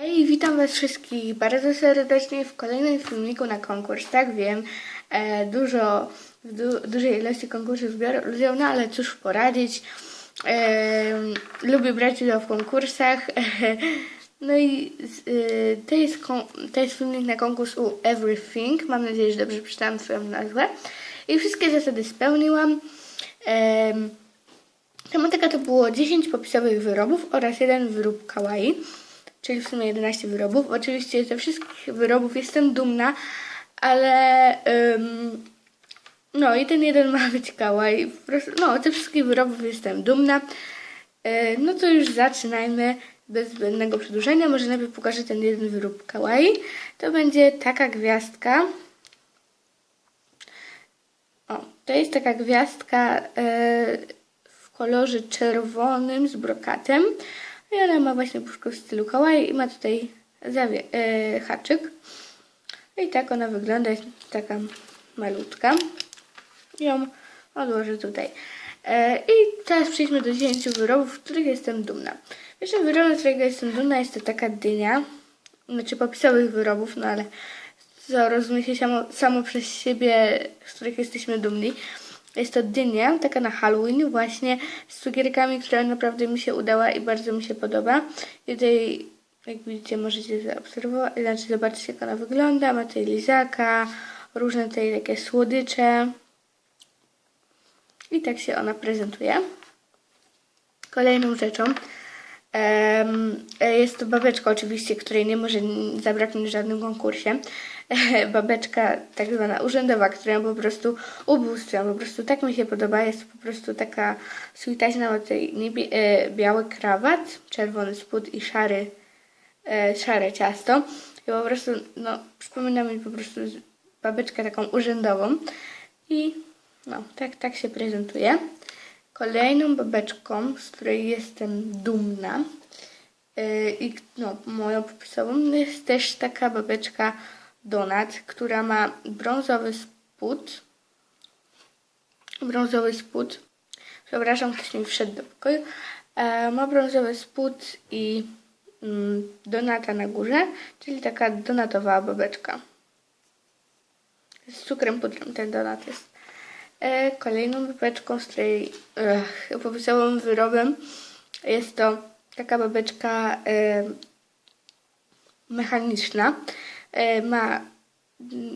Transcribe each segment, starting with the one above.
Hej, witam Was wszystkich bardzo serdecznie w kolejnym filmiku na konkurs. Tak wiem, e, dużo, w du, dużej ilości konkursów biorę no ale cóż poradzić. E, lubię brać udział w konkursach. No i e, to, jest to jest filmik na konkurs u Everything. Mam nadzieję, że dobrze przeczytałam swoją nazwę. I wszystkie zasady spełniłam. Em, Tematyka to było 10 popisowych wyrobów oraz jeden wyrób kawaii, czyli w sumie 11 wyrobów. Oczywiście ze wszystkich wyrobów jestem dumna, ale no i ten jeden ma być prostu, no, ze wszystkich wyrobów jestem dumna. E, no to już zaczynajmy bez zbędnego przedłużenia. Może najpierw pokażę ten jeden wyrób kawaii. To będzie taka gwiazdka. O, to jest taka gwiazdka e, w kolorze czerwonym z brokatem. I ona ma właśnie puszkę w stylu kawaii i ma tutaj zawie- e, haczyk. I tak ona wygląda, jest taka malutka. Ją odłożę tutaj. E, I teraz przejdźmy do 10 wyrobów, z których jestem dumna. Pierwszym wyrobem, z którego jestem dumna jest to taka dynia. Znaczy popisowych wyrobów, no ale co rozumie się samo, samo przez siebie, z których jesteśmy dumni. Jest to dynia, taka na Halloween właśnie, z cukierkami, która naprawdę mi się udała i bardzo mi się podoba. I tutaj, jak widzicie, możecie zaobserwować, znaczy zobaczyć jak ona wygląda. Ma tutaj lizaka, różne tutaj takie słodycze. I tak się ona prezentuje. Kolejną rzeczą e, jest to babeczka oczywiście, której nie może zabraknąć w żadnym konkursie. babeczka tak zwana urzędowa, która po prostu ubóstwia, po prostu tak mi się podoba. Jest po prostu taka switaźna, ma tutaj e, biały krawat, czerwony spód i szary, e, szare ciasto. I po prostu, no, przypomina mi po prostu babeczkę taką urzędową. I no, tak, tak się prezentuje. Kolejną babeczką, z której jestem dumna yy, i no, moją popisową jest też taka babeczka Donat, która ma brązowy spód. Brązowy spód. Przepraszam, ktoś mi wszedł do pokoju. E, ma brązowy spód i mm, donata na górze, czyli taka donatowa babeczka. Z cukrem pudrem ten donat jest. E, kolejną babeczką, z której e, popisowym wyrobem jest to taka babeczka e, mechaniczna. E, ma,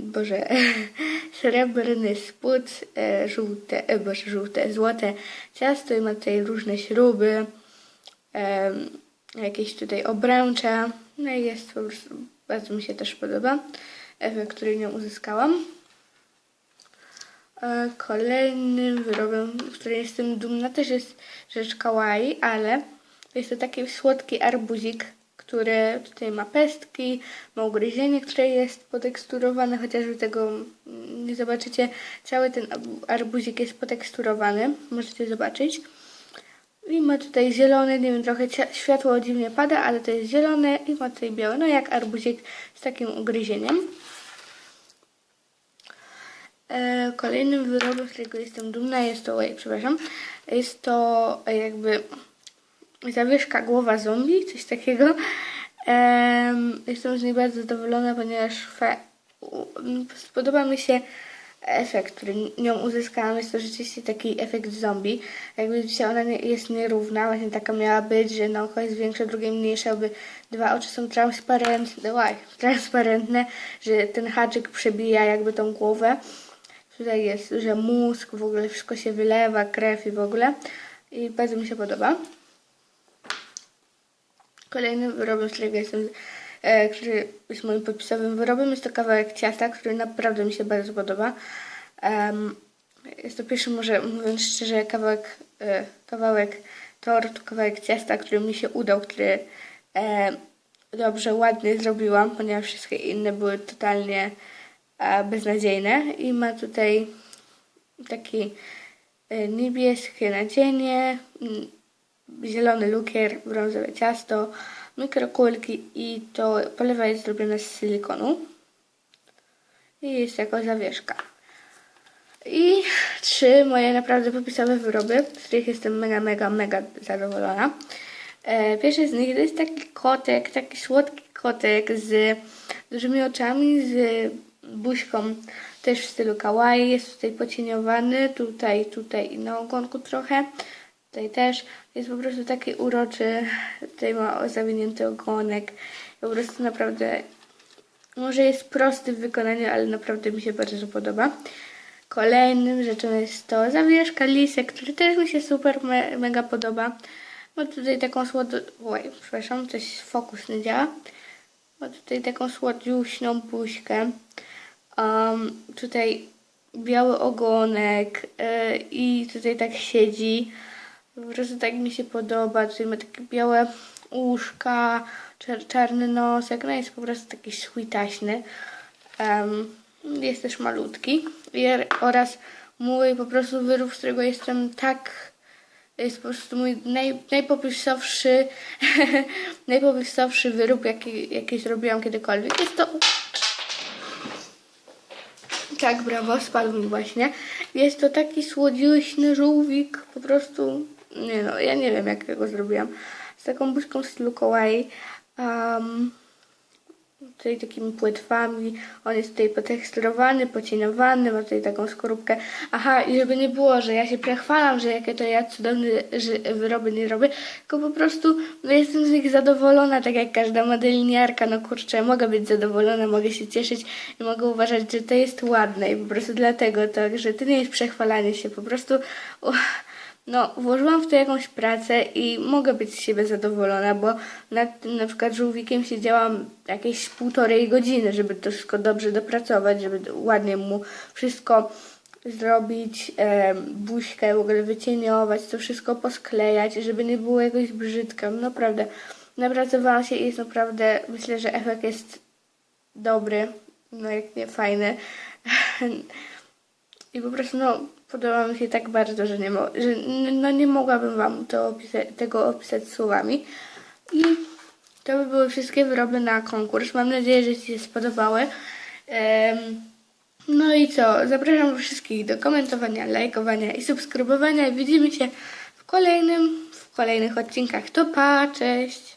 boże, srebrny spód, e, żółte, e, boże, żółte, złote ciasto i ma tutaj różne śruby, jakieś tutaj obręcze. No i jest po prostu, bardzo mi się też podoba który nią uzyskałam. Kolejnym wyrobem, z którym jestem dumna, też jest rzecz kawaii, ale jest to taki słodki arbuzik, który tutaj ma pestki, ma ugryzienie, które jest poteksturowane, chociaż wy tego mm, nie zobaczycie. Cały ten arbuzik jest poteksturowany, możecie zobaczyć. I ma tutaj zielony, nie wiem, trochę światło dziwnie pada, ale to jest zielone i ma tutaj białe, no jak arbuzik z takim ugryzieniem. E, Kolejnym wyrobem, z którego jestem dumna jest to, oj, przepraszam, jest to e, jakby zawieszka głowa zombie, coś takiego. Em, Jestem z niej bardzo zadowolona, ponieważ fe, podoba mi się efekt, który nią uzyskałam. Jest to rzeczywiście taki efekt zombie. Jak widzicie, ona nie, jest nierówna, właśnie taka miała być, że na oko jest większe, drugie mniejsze, aby dwa oczy są transparentne, łaj, transparentne, że ten haczyk przebija jakby tą głowę. Tutaj jest, że mózg, w ogóle wszystko się wylewa, krew i w ogóle. I bardzo mi się podoba. Kolejnym wyrobem, z którego jestem, e, który jest moim popisowym wyrobem, jest to kawałek ciasta, który naprawdę mi się bardzo podoba. Em, jest to pierwszy, może mówiąc szczerze, kawałek, e, kawałek tortu, kawałek ciasta, który mi się udał, który e, dobrze, ładnie zrobiłam, ponieważ wszystkie inne były totalnie e, beznadziejne. I ma tutaj taki e, niebieskie nadzienie, zielony lukier, brązowe ciasto, mikrokulki i to polewa jest zrobiona z silikonu i jest jako zawieszka. I trzy moje naprawdę popisowe wyroby, z których jestem mega, mega, mega zadowolona. E, pierwszy z nich to jest taki kotek, taki słodki kotek z dużymi oczami, z buźką też w stylu kawaii. Jest tutaj pocieniowany, tutaj, tutaj i na ogonku trochę. Tutaj też jest po prostu taki uroczy. Tutaj ma zawinięty ogonek. Po prostu naprawdę może jest prosty w wykonaniu, ale naprawdę mi się bardzo podoba. Kolejnym rzeczą jest to zawieszka lisek, który też mi się super me, mega podoba. Ma tutaj taką słodo... Oj, przepraszam, coś fokus nie działa. Ma tutaj taką słodziuśną buźkę. Um, tutaj biały ogonek yy, i tutaj tak siedzi. Po prostu tak mi się podoba. Tutaj ma takie białe uszka, czar czarny nosek. No jest po prostu taki sweetaśny. Um, jest też malutki. I, oraz mój po prostu wyrób, z którego jestem tak jest po prostu mój naj, najpopisowszy najpopisowszy wyrób, jaki, jaki zrobiłam kiedykolwiek. Jest to tak, brawo, spadł mi właśnie. Jest to taki słodziuśny żółwik, po prostu, nie no, ja nie wiem jak go zrobiłam. Z taką buźką stylu kawaii. Um, tutaj takimi płetwami. On jest tutaj poteksturowany, pocieniowany, ma tutaj taką skorupkę. Aha, i żeby nie było, że ja się przechwalam, że jakie to ja cudowne wyroby nie robię, tylko po prostu no, jestem z nich zadowolona, tak jak każda modelniarka. No kurczę, mogę być zadowolona, mogę się cieszyć i mogę uważać, że to jest ładne i po prostu dlatego to, że to nie jest przechwalanie się, po prostu... no, włożyłam w to jakąś pracę i mogę być z siebie zadowolona, bo nad tym na przykład żółwikiem siedziałam jakieś półtorej godziny, żeby to wszystko dobrze dopracować, żeby ładnie mu wszystko zrobić, e, buźkę w ogóle wycieniować, to wszystko posklejać, żeby nie było jakoś brzydko. No, Naprawdę, napracowałam się i jest naprawdę, myślę, że efekt jest dobry, no jak nie fajny. I po prostu no, podoba mi się tak bardzo, że nie, mo- że, no, nie mogłabym Wam opisa- tego opisać słowami. I to by były wszystkie wyroby na konkurs. Mam nadzieję, że Ci się spodobały. Em, no i co? Zapraszam wszystkich do komentowania, lajkowania i subskrybowania. Widzimy się w kolejnym, w kolejnych odcinkach. To pa, cześć!